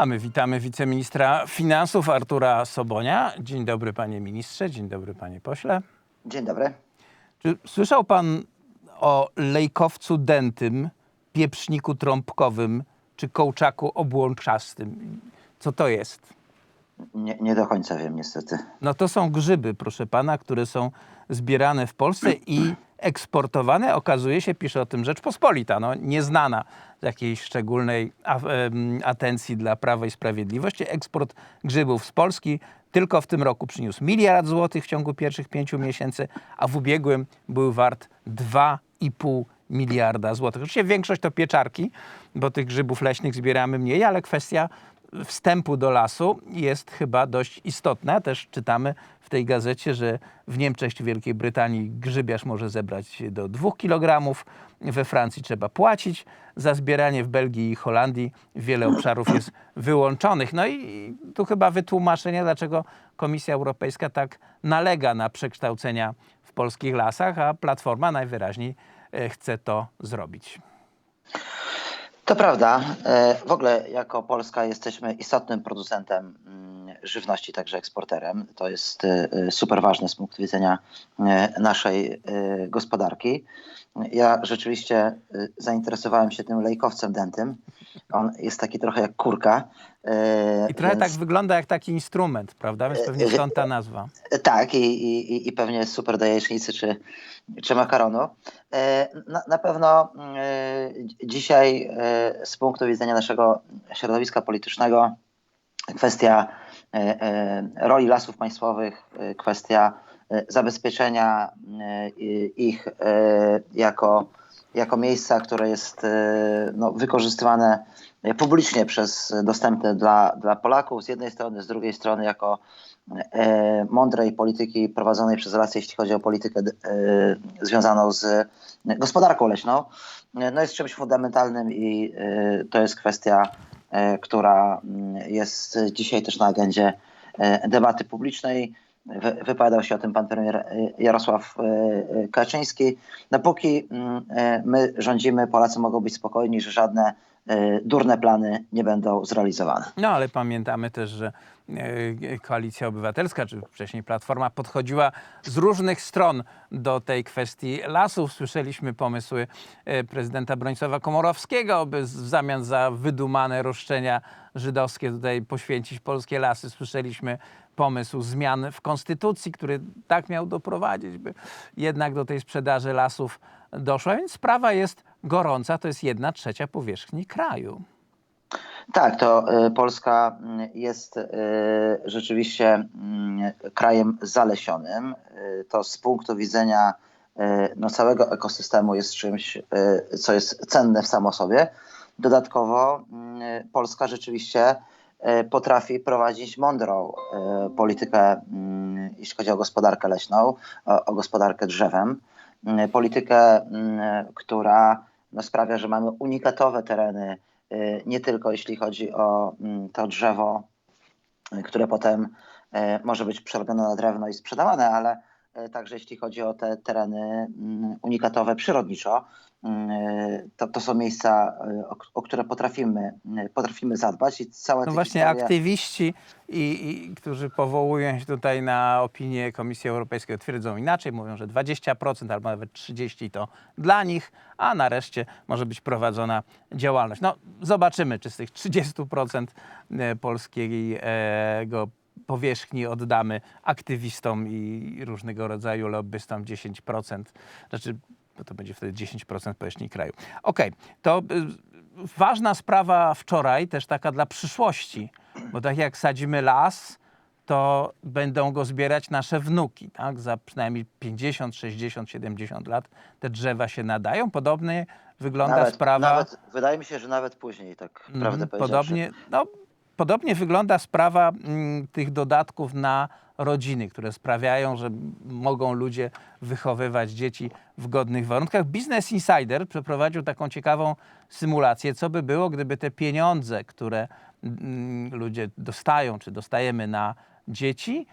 A my witamy wiceministra finansów Artura Sobonia. Dzień dobry panie ministrze, dzień dobry panie pośle. Dzień dobry. Czy słyszał pan o lejkowcu dętym, pieprzniku trąbkowym czy kołczaku obłączastym? Co to jest? Nie, nie do końca wiem niestety. No to są grzyby, proszę pana, które są zbierane w Polsce i eksportowane. Okazuje się, pisze o tym Rzeczpospolita, no, nieznana z jakiejś szczególnej atencji dla Prawa i Sprawiedliwości. Eksport grzybów z Polski tylko w tym roku przyniósł miliard złotych w ciągu pierwszych pięciu miesięcy, a w ubiegłym był wart 2,5 miliarda złotych. Oczywiście większość to pieczarki, bo tych grzybów leśnych zbieramy mniej, ale kwestia wstępu do lasu jest chyba dość istotna. Też czytamy tej gazecie, że w Niemczech czy Wielkiej Brytanii grzybiarz może zebrać do 2 kg. We Francji trzeba płacić za zbieranie, w Belgii i Holandii wiele obszarów jest wyłączonych. No i tu chyba wytłumaczenie, dlaczego Komisja Europejska tak nalega na przekształcenia w polskich lasach, a Platforma najwyraźniej e, chce to zrobić. To prawda. E, W ogóle jako Polska jesteśmy istotnym producentem mm, żywności, także eksporterem. To jest e, super ważne z punktu widzenia e, naszej e, gospodarki. Ja rzeczywiście e, zainteresowałem się tym lejkowcem dętym. On jest taki trochę jak kurka. e, I trochę więc- tak wygląda jak taki instrument, prawda? Więc pewnie stąd ta nazwa. Tak, i, i, i- pewnie super do jajecznicy czy, czy makaronu. E, Na, na pewno e, dzisiaj e, z punktu widzenia naszego środowiska politycznego kwestia e, e, roli lasów państwowych, e, kwestia e, zabezpieczenia e, ich e, jako, jako miejsca, które jest e, no, wykorzystywane publicznie przez dostępne dla, dla Polaków z jednej strony, z drugiej strony jako e, mądrej polityki prowadzonej przez lasy, jeśli chodzi o politykę e, związaną z gospodarką leśną, e, no jest czymś fundamentalnym i e, to jest kwestia, e, która mm, jest dzisiaj też na agendzie e, debaty publicznej. Wy- Wypowiadał się o tym pan premier e, Jarosław e, e, Kaczyński. Dopóki mm, e, my rządzimy, Polacy mogą być spokojni, że żadne durne plany nie będą zrealizowane. No ale pamiętamy też, że Koalicja Obywatelska, czy wcześniej Platforma, podchodziła z różnych stron do tej kwestii lasów. Słyszeliśmy pomysły prezydenta Bronisława Komorowskiego, by w zamian za wydumane roszczenia żydowskie tutaj poświęcić polskie lasy. Słyszeliśmy pomysł zmian w konstytucji, który tak miał doprowadzić, by jednak do tej sprzedaży lasów doszło. Więc sprawa jest gorąca, to jest jedna trzecia powierzchni kraju. Tak, to y, Polska mm, jest y, rzeczywiście krajem zalesionym. Y, To z punktu widzenia y, no, całego ekosystemu jest czymś, y, co jest cenne w samo sobie. Dodatkowo Polska rzeczywiście y, potrafi prowadzić mądrą y, politykę, mm, jeśli chodzi o gospodarkę leśną, o, gospodarkę drzewem. Y, Politykę, mm, która no, sprawia, że mamy unikatowe tereny, y, nie tylko jeśli chodzi o mm, to drzewo, które potem może być przerobione na drewno i sprzedawane, ale także jeśli chodzi o te tereny mm, unikatowe przyrodniczo, y, to, to są miejsca, y, o, o które potrafimy, potrafimy zadbać i całe No właśnie historie- aktywiści, i, i, którzy powołują się tutaj na opinię Komisji Europejskiej, twierdzą inaczej, mówią, że 20% albo nawet 30% to dla nich, a nareszcie może być prowadzona działalność. No zobaczymy, czy z tych 30% e, polskiego powierzchni oddamy aktywistom i różnego rodzaju lobbystom 10%, znaczy bo to będzie wtedy 10% powierzchni kraju. Okej, to y, ważna sprawa wczoraj, też taka dla przyszłości, bo tak jak sadzimy las, to będą go zbierać nasze wnuki, tak? Za przynajmniej 50, 60, 70 lat te drzewa się nadają. Podobnie wygląda nawet, sprawa... Nawet, wydaje mi się, że nawet później, tak Mhm, prawdę powiedziawszy. Podobnie, no, podobnie wygląda sprawa mm, tych dodatków na rodziny, które sprawiają, że mogą ludzie wychowywać dzieci w godnych warunkach. Business Insider przeprowadził taką ciekawą symulację, co by było, gdyby te pieniądze, które mm, ludzie dostają, czy dostajemy na dzieci,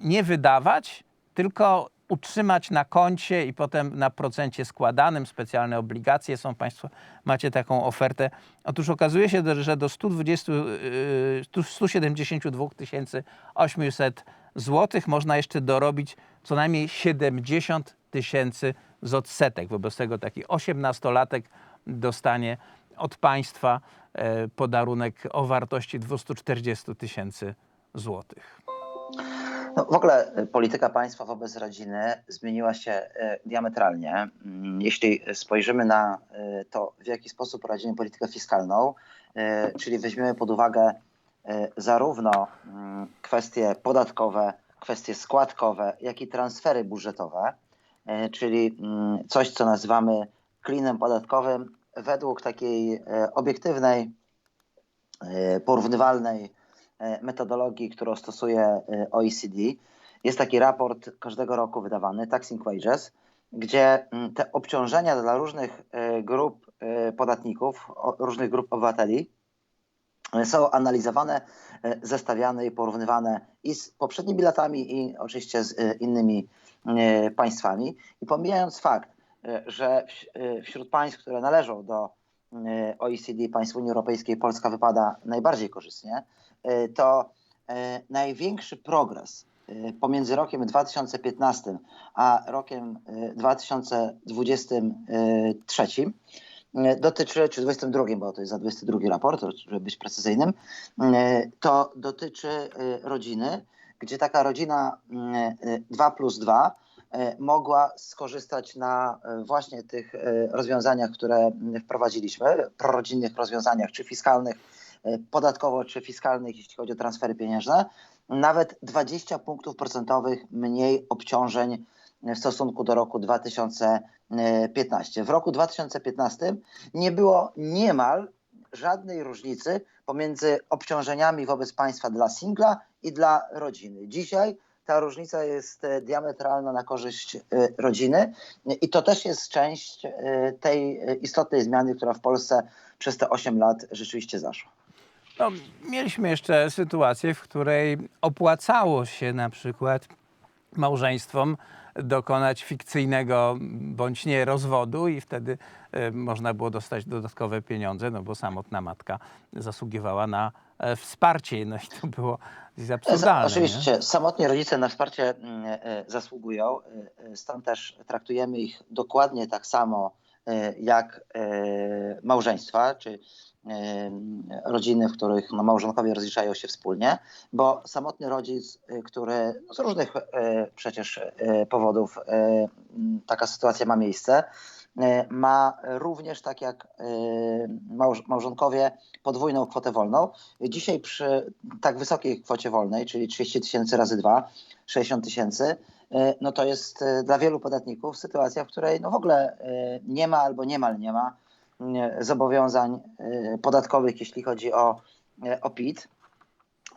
nie wydawać, tylko utrzymać na koncie i potem na procencie składanym. Specjalne obligacje są Państwo, macie taką ofertę. Otóż okazuje się, że do 120, yy, 172 800 złotych można jeszcze dorobić co najmniej 70 tysięcy z odsetek. Wobec tego taki 18-latek dostanie od państwa e, podarunek o wartości 240 tysięcy złotych. No, w ogóle y, polityka państwa wobec rodziny zmieniła się y, diametralnie. Mm, Jeśli spojrzymy na y, to, w jaki sposób prowadzimy politykę fiskalną, czyli weźmiemy pod uwagę zarówno mm, kwestie podatkowe, kwestie składkowe, jak i transfery budżetowe, czyli mm, coś, co nazywamy klinem podatkowym, według takiej obiektywnej, porównywalnej metodologii, którą stosuje e, OECD. Jest taki raport każdego roku wydawany, Taxing Wages, gdzie mm, te obciążenia dla różnych e, grup e, podatników, różnych grup obywateli e, są analizowane, e, zestawiane i porównywane i z poprzednimi latami i oczywiście z e, innymi e, państwami. I pomijając fakt, e, że wś- e, wśród państw, które należą do e, OECD, państw Unii Europejskiej, Polska wypada najbardziej korzystnie, e, to e, największy progres e, pomiędzy rokiem 2015 a rokiem e, 2023 e, dotyczy, czy 22, bo to jest za 22 raport, żeby być precyzyjnym, e, to dotyczy e, rodziny, gdzie taka rodzina mm, e, 2 plus 2 e, mogła skorzystać na e, właśnie tych e, rozwiązaniach, które wprowadziliśmy, prorodzinnych rozwiązaniach, czy fiskalnych, e, podatkowo, czy fiskalnych, jeśli chodzi o transfery pieniężne, nawet 20 punktów procentowych mniej obciążeń w stosunku do roku 2015. W roku 2015 nie było niemal żadnej różnicy pomiędzy obciążeniami wobec państwa dla singla i dla rodziny. Dzisiaj ta różnica jest e, diametralna na korzyść e, rodziny i to też jest część e, tej istotnej zmiany, która w Polsce przez te 8 lat rzeczywiście zaszła. No, mieliśmy jeszcze sytuację, w której opłacało się na przykład małżeństwom dokonać fikcyjnego bądź nie rozwodu i wtedy e, można było dostać dodatkowe pieniądze, no bo samotna matka zasługiwała na e, wsparcie. No i to było Za, absurdalne. oczywiście, samotni rodzice na wsparcie mm, e, zasługują, e, e, stąd też traktujemy ich dokładnie tak samo e, jak e, małżeństwa, czy e, rodziny, w których no, małżonkowie rozliczają się wspólnie, bo samotny rodzic, e, który no, z różnych e, przecież e, powodów taka sytuacja ma miejsce, ma również, tak jak małż- małżonkowie, podwójną kwotę wolną. Dzisiaj przy tak wysokiej kwocie wolnej, czyli 30 tysięcy razy 2, 60 tysięcy, no to jest dla wielu podatników sytuacja, w której no w ogóle nie ma albo niemal nie ma zobowiązań e, podatkowych, jeśli chodzi o, e, o PIT.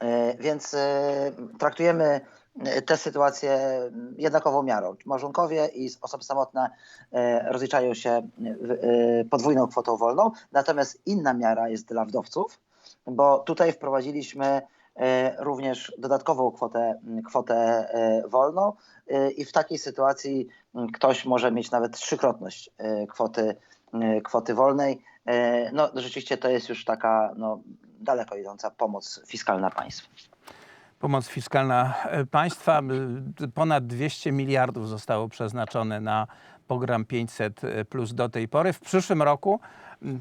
E, Więc e, traktujemy e, te sytuacje jednakową miarą. Małżonkowie i osoby samotne e, rozliczają się e, podwójną kwotą wolną, natomiast inna miara jest dla wdowców, bo tutaj wprowadziliśmy e, również dodatkową kwotę, kwotę e, wolną e, i w takiej sytuacji m, ktoś może mieć nawet trzykrotność e, kwoty, e, kwoty wolnej. E, No rzeczywiście to jest już taka no, daleko idąca pomoc fiskalna państwa. Pomoc fiskalna e, państwa. Ponad 200 miliardów zostało przeznaczone na program 500 plus do tej pory. W przyszłym roku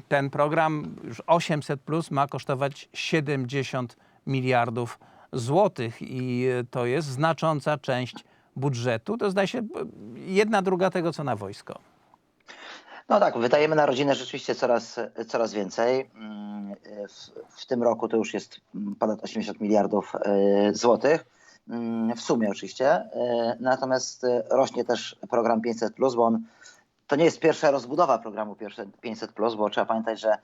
ten program już 800 plus ma kosztować 70 miliardów złotych i e, to jest znacząca część budżetu. To zdaje się jedna druga tego, co na wojsko. No tak, wydajemy na rodzinę rzeczywiście coraz, coraz więcej. Mm, W, w tym roku to już jest ponad 80 miliardów e, złotych. Mm, W sumie oczywiście. E, Natomiast e, rośnie też program 500, bo on to nie jest pierwsza rozbudowa programu 500, bo trzeba pamiętać, że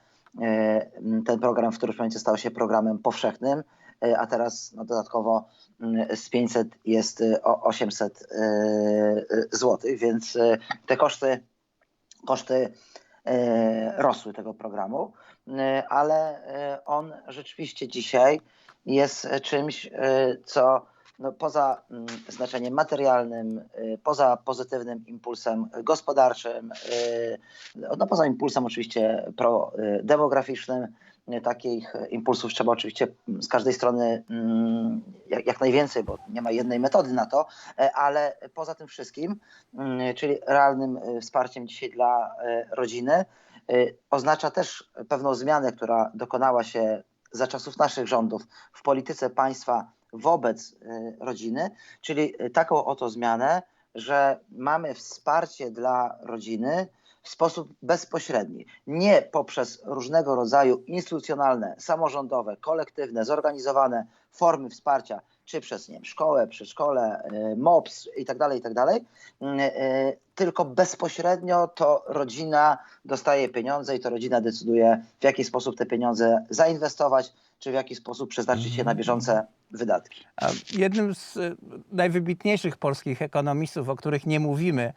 ten program w którymś momencie stał się programem powszechnym, a teraz no, dodatkowo z 500 jest e, o 800 zł, więc te koszty koszty e, rosły tego programu, e, ale e, on rzeczywiście dzisiaj jest czymś, co no, poza mm, znaczeniem materialnym, poza pozytywnym impulsem gospodarczym, no, poza impulsem oczywiście pro-demograficznym, takich impulsów trzeba oczywiście z każdej strony mm, jak, najwięcej, bo nie ma jednej metody na to, e, ale poza tym wszystkim, mm, czyli realnym wsparciem dzisiaj dla rodziny, oznacza też pewną zmianę, która dokonała się za czasów naszych rządów w polityce państwa wobec rodziny, czyli taką oto zmianę, że mamy wsparcie dla rodziny w sposób bezpośredni, nie poprzez różnego rodzaju instytucjonalne, samorządowe, kolektywne, zorganizowane formy wsparcia, czy przez nie wiem, szkołę, przedszkole, y, MOPS i tak dalej, i tak y, y, tylko bezpośrednio to rodzina dostaje pieniądze i to rodzina decyduje, w jaki sposób te pieniądze zainwestować, czy w jaki sposób przeznaczyć je na bieżące wydatki. Jednym z najwybitniejszych polskich ekonomistów, o których nie mówimy,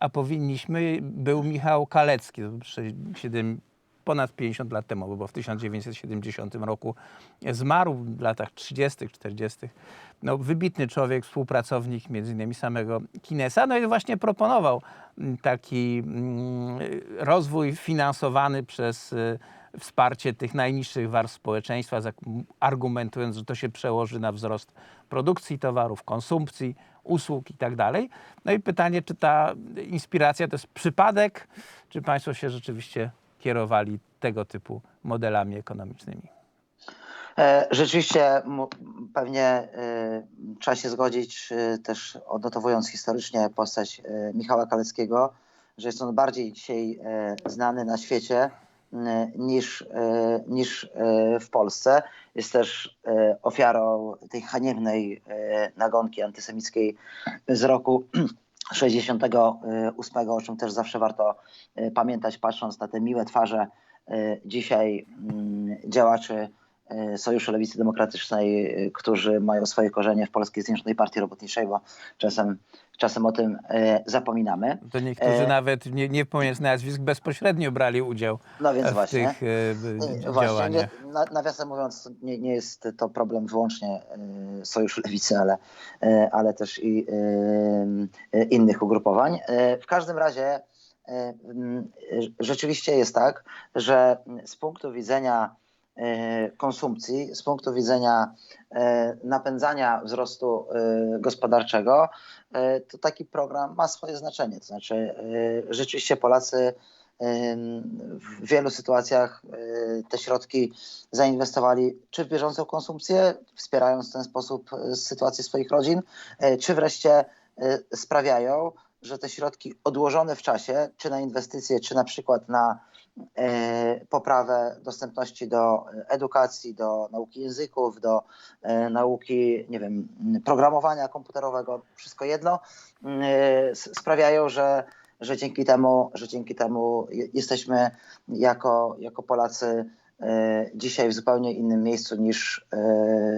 a powinniśmy, był Michał Kalecki. To prze- siedem- Ponad 50 lat temu, bo w 1970 roku zmarł w latach 30., 40. No, wybitny człowiek, współpracownik między innymi samego Kinesa. No i właśnie proponował mm, taki mm, rozwój finansowany przez y, wsparcie tych najniższych warstw społeczeństwa, argumentując, że to się przełoży na wzrost produkcji towarów, konsumpcji, usług i tak dalej. No i pytanie, czy ta inspiracja to jest przypadek, czy Państwo się rzeczywiście kierowali tego typu modelami ekonomicznymi? E, Rzeczywiście pewnie e, trzeba się zgodzić, e, też odnotowując historycznie postać Michała Kaleckiego, że jest on bardziej dzisiaj znany na świecie niż, e, niż e, w Polsce. Jest też e, ofiarą tej haniebnej nagonki antysemickiej z roku 68, o czym też zawsze warto pamiętać, patrząc na te miłe twarze dzisiaj mm, działaczy Sojuszu Lewicy Demokratycznej, e, którzy mają swoje korzenie w Polskiej Zjednoczonej Partii Robotniczej, bo czasem, czasem o tym e, zapominamy. To niektórzy E, nawet, nie, nie pomijając nazwisk, bezpośrednio brali udział No więc w właśnie. tych e, Właśnie, nie, na, nawiasem mówiąc, nie, nie jest to problem wyłącznie e, Sojuszu Lewicy, ale, e, ale też i e, e, innych ugrupowań. E, w każdym razie e, e, rzeczywiście jest tak, że z punktu widzenia e, konsumpcji, z punktu widzenia e, napędzania wzrostu e, gospodarczego, e, to taki program ma swoje znaczenie. To znaczy, e, rzeczywiście Polacy w wielu sytuacjach te środki zainwestowali czy w bieżącą konsumpcję, wspierając w ten sposób sytuację swoich rodzin, czy wreszcie sprawiają, że te środki odłożone w czasie, czy na inwestycje, czy na przykład na poprawę dostępności do edukacji, do nauki języków, do y, nauki, nie wiem, programowania komputerowego, wszystko jedno, s- sprawiają, że że dzięki temu, że dzięki temu je- jesteśmy jako, jako Polacy e, dzisiaj w zupełnie innym miejscu niż e,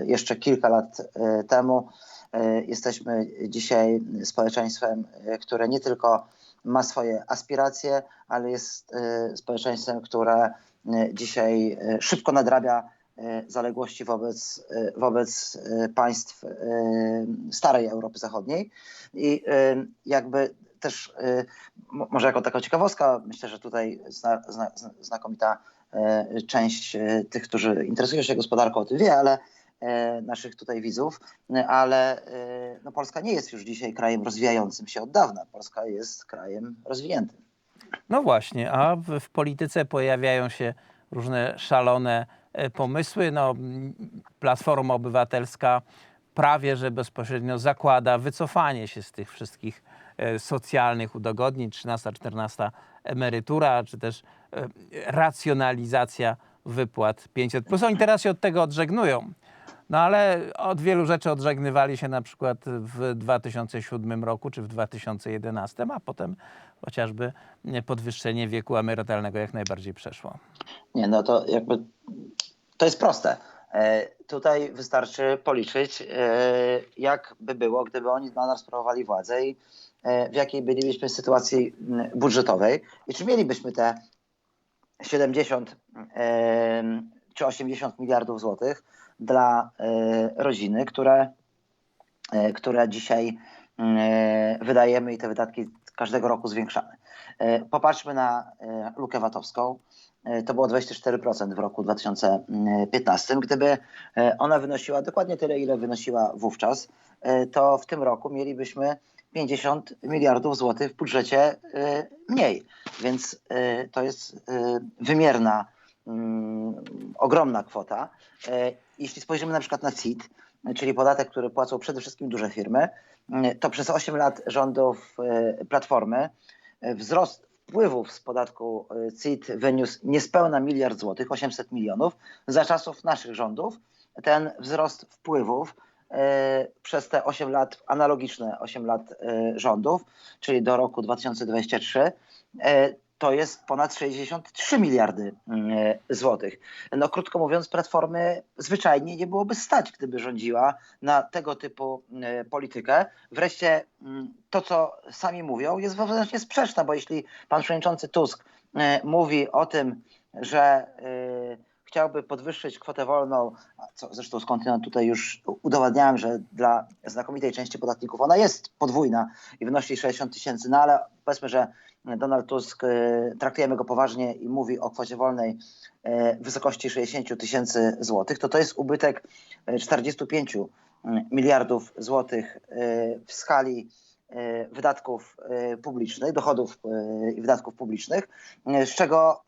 jeszcze kilka lat e, temu. E, Jesteśmy dzisiaj społeczeństwem, e, które nie tylko ma swoje aspiracje, ale jest e, społeczeństwem, które e, dzisiaj e, szybko nadrabia zaległości wobec, wobec państw starej Europy Zachodniej. I jakby też mo- może jako taką ciekawostka, myślę, że tutaj zna, zna, zna- znakomita część tych, którzy interesują się gospodarką o tym wie, ale naszych tutaj widzów, e, ale e, no, Polska nie jest już dzisiaj krajem rozwijającym się od dawna. Polska jest krajem rozwiniętym. No właśnie, a w, w polityce pojawiają się różne szalone e, pomysły. No, Platforma Obywatelska prawie że bezpośrednio zakłada wycofanie się z tych wszystkich e, socjalnych udogodnień, 13, 14 emerytura, czy też e, racjonalizacja wypłat 500. Plus oni teraz się od tego odżegnują. No ale od wielu rzeczy odżegnywali się na przykład w 2007 roku czy w 2011, a potem chociażby podwyższenie wieku emerytalnego jak najbardziej przeszło. Nie, no to jakby to jest proste. E, tutaj wystarczy policzyć, e, jak by było, gdyby oni nadal sprawowali władzę i e, w jakiej bylibyśmy sytuacji budżetowej i czy mielibyśmy te 70 e, czy 80 miliardów złotych dla e, rodziny, które e, które dzisiaj e, wydajemy i te wydatki każdego roku zwiększamy. Popatrzmy na lukę VAT-owską. To było 24% w roku 2015. Gdyby ona wynosiła dokładnie tyle, ile wynosiła wówczas, to w tym roku mielibyśmy 50 miliardów złotych w budżecie mniej. Więc to jest wymierna, mm, ogromna kwota. Jeśli spojrzymy na przykład na CIT, czyli podatek, który płacą przede wszystkim duże firmy, to przez 8 lat rządów e, Platformy e, wzrost wpływów z podatku e, CIT wyniósł niespełna miliard złotych, 800 milionów. Za czasów naszych rządów ten wzrost wpływów przez te 8 lat, analogiczne 8 lat rządów, czyli do roku 2023, e, to jest ponad 63 miliardy mm, e, złotych. No krótko mówiąc, Platformy zwyczajnie nie byłoby stać, gdyby rządziła na tego typu e, politykę. Wreszcie mm, to, co sami mówią, jest wewnętrznie sprzeczne, bo jeśli pan przewodniczący Tusk e, mówi o tym, że chciałby podwyższyć kwotę wolną, co zresztą skądinąd tutaj już udowadniałem, że dla znakomitej części podatników ona jest podwójna i wynosi 60 tysięcy, no ale powiedzmy, że Donald Tusk, e, traktujemy go poważnie i mówi o kwocie wolnej e, w wysokości 60 tysięcy złotych, to to jest ubytek e, 45 miliardów złotych w skali wydatków publicznych, dochodów i wydatków publicznych, z czego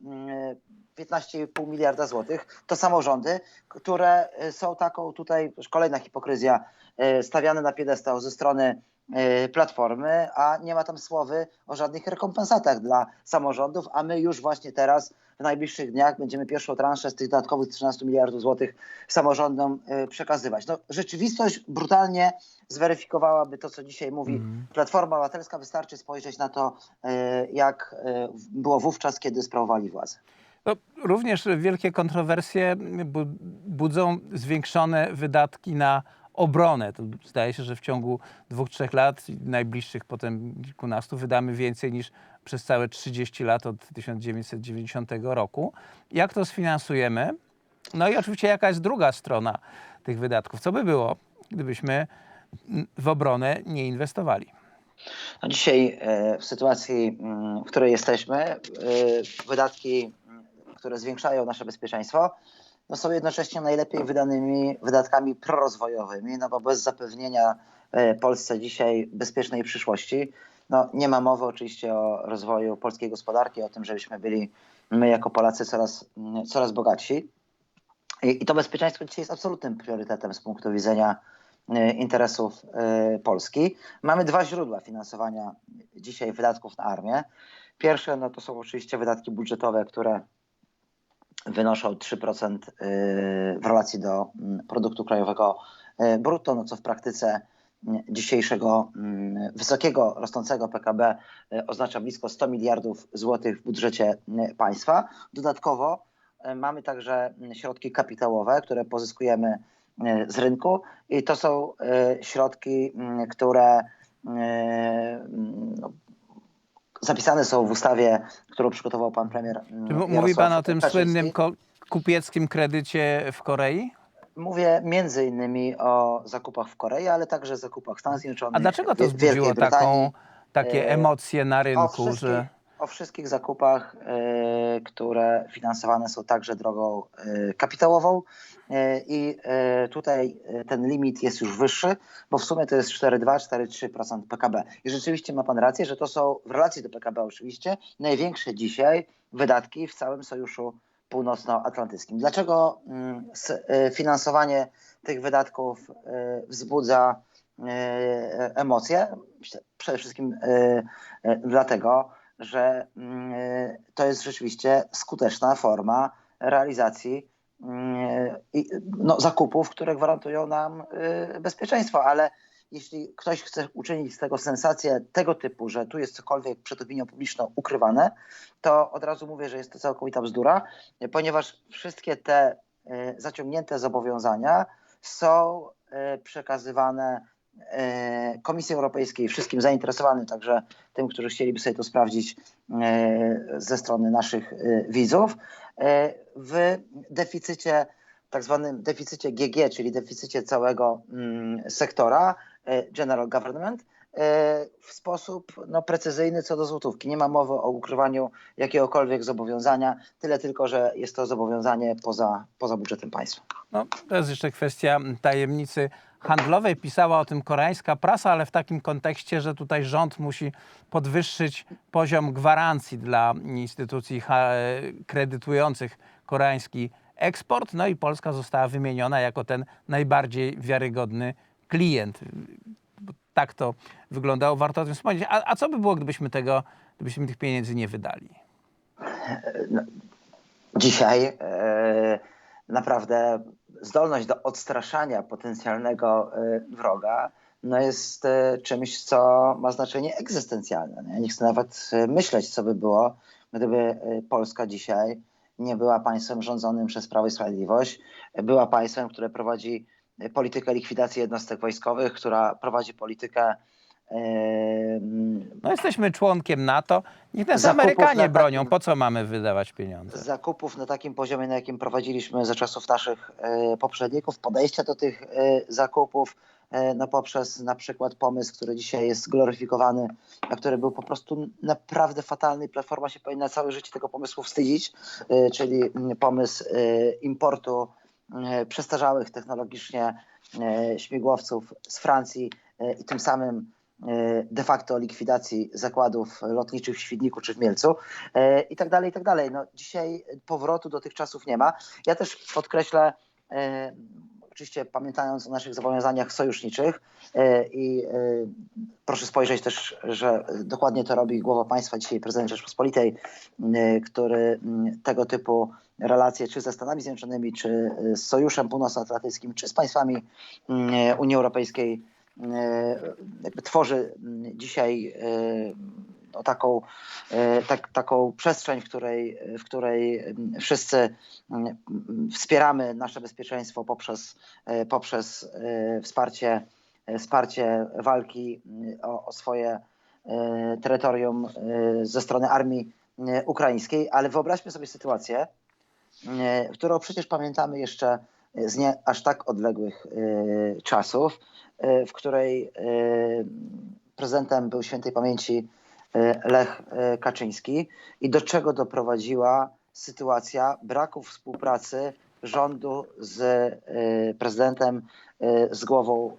15,5 miliarda złotych to samorządy, które e, są taką tutaj, już kolejna hipokryzja, e, stawiane na piedestał ze strony e, Platformy, a nie ma tam słowy o żadnych rekompensatach dla samorządów, a my już właśnie teraz w najbliższych dniach będziemy pierwszą transzę z tych dodatkowych 13 miliardów złotych samorządom przekazywać. No, rzeczywistość brutalnie zweryfikowałaby to, co dzisiaj mówi Platforma Obywatelska. Wystarczy spojrzeć na to, jak było wówczas, kiedy sprawowali władzę. No, również wielkie kontrowersje bu- budzą zwiększone wydatki na obronę. To zdaje się, że w ciągu dwóch, trzech lat, najbliższych potem kilkunastu, wydamy więcej niż przez całe 30 lat od 1990 roku. Jak to sfinansujemy? No i oczywiście jaka jest druga strona tych wydatków? Co by było, gdybyśmy w obronę nie inwestowali? No dzisiaj e, w sytuacji, mm, w której jesteśmy, e, wydatki, które zwiększają nasze bezpieczeństwo, no są jednocześnie najlepiej wydanymi wydatkami prorozwojowymi, no bo bez zapewnienia e, Polsce dzisiaj bezpiecznej przyszłości, no nie ma mowy oczywiście o rozwoju polskiej gospodarki, o tym, żebyśmy byli my jako Polacy coraz, coraz bogatsi. I, I to bezpieczeństwo dzisiaj jest absolutnym priorytetem z punktu widzenia e, interesów e, Polski. Mamy dwa źródła finansowania dzisiaj wydatków na armię. Pierwsze no to są oczywiście wydatki budżetowe, które wynoszą 3% e, w relacji do mm, produktu krajowego e, brutto, no co w praktyce mm, dzisiejszego mm, wysokiego, rosnącego PKB e, oznacza blisko 100 miliardów złotych w budżecie państwa. Dodatkowo mamy także środki kapitałowe, które pozyskujemy z rynku i to są środki, które no, zapisane są w ustawie, którą przygotował pan premier. mm, mówi Jarosław pan o tym Kaczyński. słynnym kupieckim kredycie w Korei? Mówię między innymi o zakupach w Korei, ale także zakupach w Stanach Zjednoczonych. A dlaczego to wzbudziło taką, takie e, emocje na rynku, że o wszystkich zakupach, e, które finansowane są także drogą e, kapitałową. E, I tutaj ten limit jest już wyższy, bo w sumie to jest 4,2-4,3% PKB. I rzeczywiście ma Pan rację, że to są w relacji do PKB oczywiście największe dzisiaj wydatki w całym Sojuszu Północnoatlantyckim. Dlaczego mm, finansowanie tych wydatków wzbudza emocje? Przede wszystkim dlatego, że mm, e, to jest rzeczywiście skuteczna forma realizacji mm, i, no, zakupów, które gwarantują nam e, bezpieczeństwo, ale jeśli ktoś chce uczynić z tego sensację tego typu, że tu jest cokolwiek przed opinią publiczną ukrywane, to od razu mówię, że jest to całkowita bzdura, ponieważ wszystkie te e, zaciągnięte zobowiązania są e, przekazywane e, Komisji Europejskiej, wszystkim zainteresowanym, także tym, którzy chcieliby sobie to sprawdzić e, ze strony naszych e, widzów, e, w deficycie, tak zwanym deficycie GG, czyli deficycie całego mm, sektora, e, general government e, w sposób no, precyzyjny co do złotówki. Nie ma mowy o ukrywaniu jakiegokolwiek zobowiązania, tyle tylko, że jest to zobowiązanie poza, poza budżetem państwa. No, to jest jeszcze kwestia tajemnicy handlowej. Pisała o tym koreańska prasa, ale w takim kontekście, że tutaj rząd musi podwyższyć poziom gwarancji dla instytucji kredytujących koreański eksport. No i Polska została wymieniona jako ten najbardziej wiarygodny klient. Tak to wyglądało, warto o tym wspomnieć. A, a co by było, gdybyśmy tego, gdybyśmy tych pieniędzy nie wydali? Dzisiaj e, naprawdę zdolność do odstraszania potencjalnego e, wroga no jest e, czymś, co ma znaczenie egzystencjalne. Nie? Nie chcę nawet e, myśleć, co by było, gdyby Polska dzisiaj nie była państwem rządzonym przez Prawo i Sprawiedliwość, była państwem, które prowadzi politykę likwidacji jednostek wojskowych, która prowadzi politykę No jesteśmy członkiem NATO. Niech nas Zakupów Amerykanie na bronią. takim- Po co mamy wydawać pieniądze? zakupów na takim poziomie, na jakim prowadziliśmy za czasów naszych e, poprzedników, podejścia do tych e, zakupów e, no poprzez na przykład pomysł, który dzisiaj jest gloryfikowany, a który był po prostu naprawdę fatalny i Platforma się powinna całe życie tego pomysłu wstydzić, e, czyli mm, pomysł e, importu e, przestarzałych technologicznie e, śmigłowców z Francji e, i tym samym de facto likwidacji zakładów lotniczych w Świdniku czy w Mielcu e, i tak dalej, i tak dalej. No, dzisiaj powrotu do tych czasów nie ma. Ja też podkreślę, e, oczywiście pamiętając o naszych zobowiązaniach sojuszniczych e, i e, proszę spojrzeć też, że dokładnie to robi głowa państwa, dzisiaj prezydent Rzeczpospolitej, e, który tego typu relacje czy ze Stanami Zjednoczonymi, czy z Sojuszem Północnoatlantyckim, czy z państwami Unii Europejskiej e, tworzy m, dzisiaj e, no, taką, e, tak, taką przestrzeń, w której, w której m, wszyscy m, wspieramy nasze bezpieczeństwo poprzez, e, poprzez e, wsparcie, e, wsparcie walki o, o swoje e, terytorium e, ze strony armii e, ukraińskiej, ale wyobraźmy sobie sytuację, e, którą przecież pamiętamy jeszcze z nie aż tak odległych e, czasów, e, w której e, prezydentem był świętej pamięci Lech Kaczyński. I do czego doprowadziła sytuacja braku współpracy rządu z prezydentem, z głową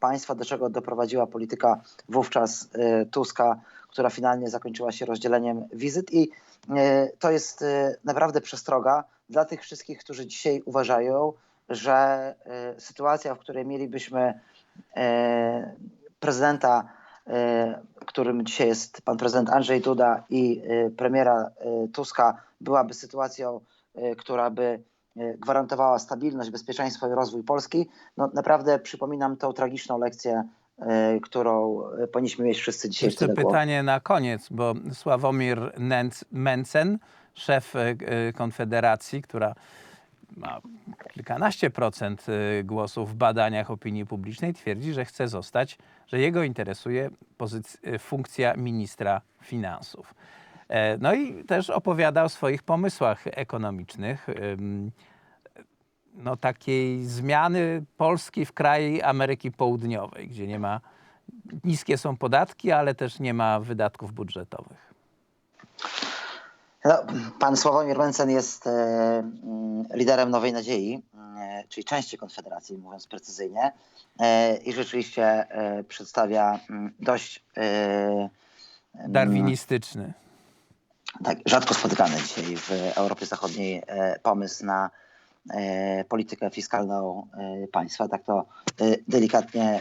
państwa, do czego doprowadziła polityka wówczas Tuska, która finalnie zakończyła się rozdzieleniem wizyt. I to jest naprawdę przestroga dla tych wszystkich, którzy dzisiaj uważają, że e, sytuacja, w której mielibyśmy e, prezydenta, e, którym dzisiaj jest pan prezydent Andrzej Duda i premiera Tuska, byłaby sytuacją, która by gwarantowała stabilność, bezpieczeństwo i rozwój Polski. No, naprawdę przypominam tą tragiczną lekcję, którą powinniśmy mieć wszyscy dzisiaj Jeszcze pytanie na koniec, bo Sławomir Nęc- Mencen, szef Konfederacji, która ma kilkanaście procent e, głosów w badaniach opinii publicznej, twierdzi, że chce zostać, że jego interesuje e, funkcja ministra finansów. E, No i też opowiada o swoich pomysłach ekonomicznych. No, takiej zmiany Polski w kraj Ameryki Południowej, gdzie nie ma niskie są podatki, ale też nie ma wydatków budżetowych. No, pan Sławomir Mencen jest e, mm, liderem Nowej Nadziei, e, czyli części Konfederacji, mówiąc precyzyjnie, e, i rzeczywiście przedstawia mm, dość e, Darwinistyczny. tak, rzadko spotykany dzisiaj w Europie Zachodniej pomysł na politykę fiskalną państwa, tak to delikatnie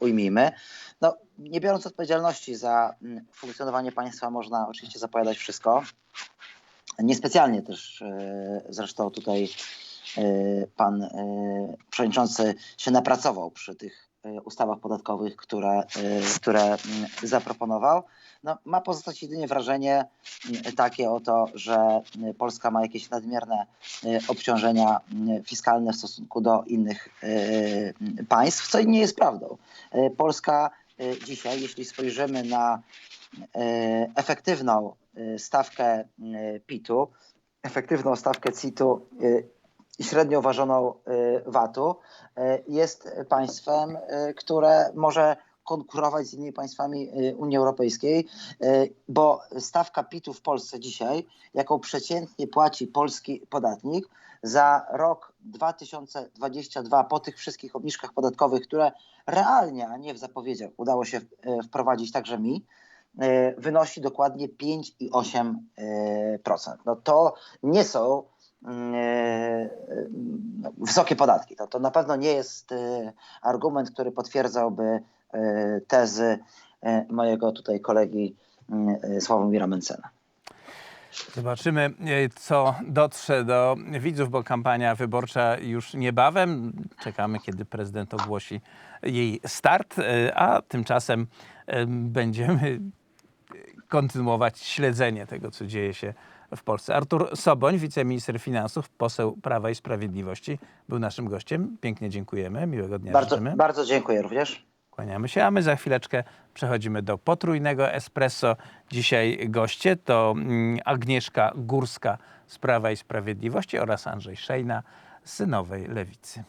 ujmijmy. No, nie biorąc odpowiedzialności za mm, funkcjonowanie państwa, można oczywiście zapowiadać wszystko. Niespecjalnie też e, zresztą tutaj e, pan e, przewodniczący się napracował przy tych ustawach podatkowych, które, które mm, zaproponował. No, ma pozostać jedynie wrażenie mm, takie oto, że mm, Polska ma jakieś nadmierne obciążenia fiskalne w stosunku do innych państw, co nie jest prawdą. Polska dzisiaj, jeśli spojrzymy na efektywną stawkę e, PIT-u, efektywną stawkę CIT-u e, i średnio ważoną y, VAT-u jest państwem, które może konkurować z innymi państwami Unii Europejskiej, bo stawka PIT-u w Polsce dzisiaj, jaką przeciętnie płaci polski podatnik, za rok 2022 po tych wszystkich obniżkach podatkowych, które realnie, a nie w zapowiedziach udało się wprowadzić także mi, wynosi dokładnie 5,8%. No to nie są mm, y, no, wysokie podatki. To, to na pewno nie jest argument, który potwierdzałby tezy mojego tutaj kolegi y, Sławomira Mencena. Zobaczymy, e, co dotrze do widzów, bo kampania wyborcza już niebawem. Czekamy, kiedy prezydent ogłosi jej start, e, a tymczasem e, będziemy kontynuować śledzenie tego, co dzieje się w Polsce. Artur Soboń, wiceminister finansów, poseł Prawa i Sprawiedliwości, był naszym gościem. Pięknie dziękujemy. Miłego dnia Bardzo, życzymy. bardzo dziękuję również. Kłaniamy się, a my za chwileczkę przechodzimy do potrójnego espresso. Dzisiaj goście to mm, Agnieszka Górska z Prawa i Sprawiedliwości oraz Andrzej Szejna z Nowej Lewicy.